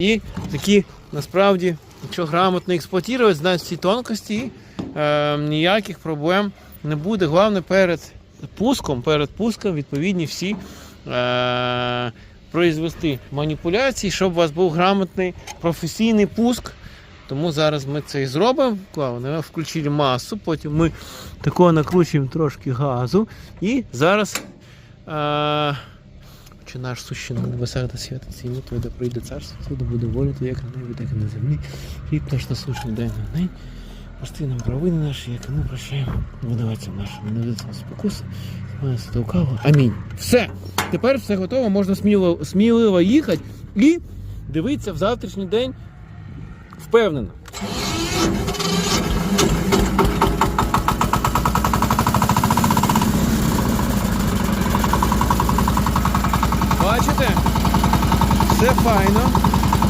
І такі насправді, якщо грамотно експлуатувати, знають всі тонкості, е, ніяких проблем не буде. Головне перед пуском, перед пуском відповідні всі е, произвести маніпуляції, щоб у вас був грамотний професійний пуск. Тому зараз ми це і зробимо. Ми включили масу, потім ми такого накручуємо трошки газу. І зараз. Е, чи наш сущий на небесах да святиться ім'я Твоє, да прийде царство, да буде воля Твоя, як на небі, так і на землі. Хліб наш насущний дай нам нині. Прости нам провини наші, як і ми прощаємо видавцям нашим. Не веди нас спокуси, має лукаво. Амінь. Все. Тепер все готово, можна сміло, сміливо їхати і дивитися в завтрашній день впевнено. Бачите? Все файно.